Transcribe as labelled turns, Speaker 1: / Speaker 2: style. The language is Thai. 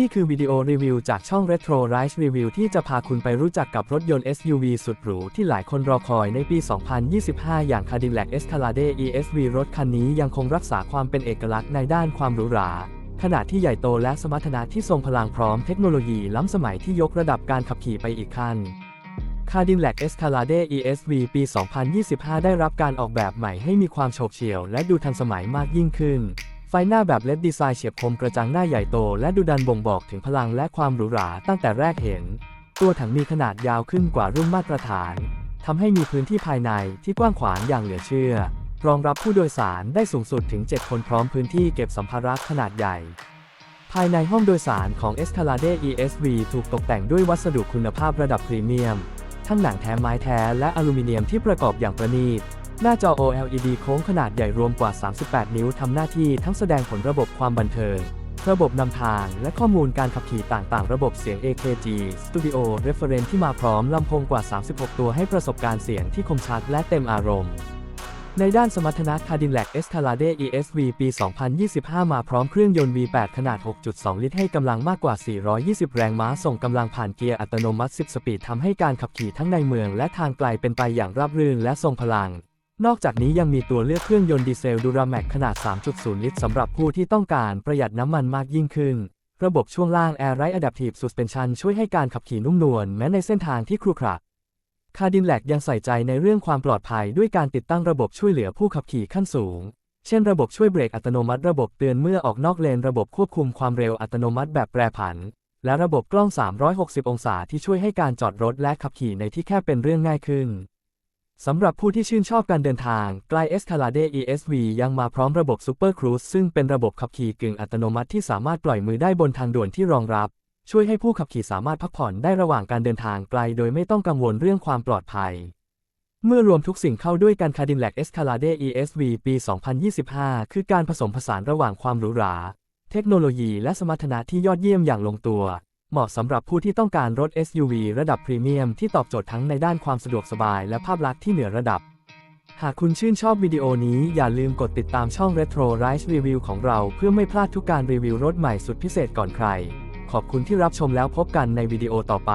Speaker 1: นี่คือวิดีโอรีวิวจากช่อง Retro Rise Review ที่จะพาคุณไปรู้จักกับรถยนต์ SUV สุดหรูที่หลายคนรอคอยในปี 2025 อย่าง Cadillac Escalade ESV รถคันนี้ยังคงรักษาความเป็นเอกลักษณ์ในด้านความหรูหราขณะที่ใหญ่โตและสมรรถนะที่ทรงพลังพร้อมเทคโนโลยีล้ำสมัยที่ยกระดับการขับขี่ไปอีกขั้น Cadillac Escalade ESV ปี 2025 ได้รับการออกแบบใหม่ให้มีความโฉบเฉี่ยวและดูทันสมัยมากยิ่งขึ้น ไฟหน้าแบบเล็ดดีไซน์เฉียบคมกระจังหน้าใหญ่โต และดูดันบ่งบอกถึงพลังและความหรูหราตั้งแต่แรกเห็น ตัวถังมีขนาดยาวขึ้นกว่ารุ่นมาตรฐานทำให้มีพื้นที่ภายในที่กว้างขวางอย่างเหลือเชื่อ รองรับผู้โดยสารได้สูงสุดถึง 7 คนพร้อมพื้นที่เก็บสัมภาระขนาดใหญ่ ภายในห้องโดยสารของ Escalade ESV ถูกตกแต่งด้วยวัสดุคุณภาพระดับพรีเมียม ทั้งหนังแท้ไม้แท้และอลูมิเนียมที่ประกอบอย่างประณีต หน้าจอ OLED โค้งขนาดใหญ่รวมกว่า 38 นิ้วทำหน้าที่ทั้งแสดงผลระบบความบันเทิง ระบบนำทางและข้อมูลการขับขี่ต่างๆ ระบบเสียง AKG Studio Reference ที่มาพร้อมลำโพงกว่า 36 ตัวให้ประสบการณ์เสียงที่คมชัดและเต็มอารมณ์ ในด้านสมรรถนะ Cadillac Escalade ESV ปี 2025 มาพร้อมเครื่องยนต์ V8 ขนาด 6.2 ลิตรให้กำลังมากกว่า 420 แรงม้าส่งกำลังผ่านเกียร์อัตโนมัติ 10 สปีดทำให้การขับขี่ทั้งในเมืองและทางไกลเป็นไปอย่างราบรื่นและทรงพลัง นอกจากนี้ยังมีตัวเลือกเครื่องยนต์ดีเซลดูราแม็กขนาด 3.0 ลิตรสำหรับผู้ที่ต้องการประหยัดน้ำมันมากยิ่งขึ้น ระบบช่วงล่าง Air Ride Adaptive Suspension ช่วยให้การขับขี่นุ่มนวลแม้ในเส้นทางที่ครุขระคาดินแลกยังใส่ใจในเรื่องความปลอดภัยด้วยการติดตั้งระบบช่วยเหลือผู้ขับขี่ขั้นสูง เช่นระบบช่วยเบรกอัตโนมัติระบบเตือนเมื่อออกนอกเลนระบบควบคุมความเร็วอัตโนมัติแบบแปรผัน และระบบกล้อง 360 องศาที่ช่วยให้การจอดรถและขับขี่ในที่แคบเป็นเรื่องง่ายขึ้น สำหรับผู้ที่ชื่นชอบการเดินทางไกล Escalade ESV ยังมาพร้อมระบบ Super Cruise ซึ่งเป็นระบบขับขี่กึ่งอัตโนมัติที่สามารถปล่อยมือได้บนทางด่วนที่รองรับ ช่วยให้ผู้ขับขี่สามารถพักผ่อนได้ระหว่างการเดินทางไกล โดยไม่ต้องกังวลเรื่องความปลอดภัย เมื่อรวมทุกสิ่งเข้าด้วยกัน Cadillac Escalade ESV ปี 2025 คือการผสมผสานระหว่างความหรูหรา เทคโนโลยีและสมรรถนะที่ยอดเยี่ยมอย่างลงตัว เหมาะสำหรับผู้ที่ต้องการรถ SUV ระดับพรีเมียมที่ตอบโจทย์ทั้งในด้านความสะดวกสบายและภาพลักษณ์ที่เหนือระดับ หากคุณชื่นชอบวิดีโอนี้อย่าลืมกดติดตามช่อง Retro Rise Review ของเราเพื่อไม่พลาดทุกการรีวิวรถใหม่สุดพิเศษก่อนใคร ขอบคุณที่รับชมแล้วพบกันในวิดีโอต่อไป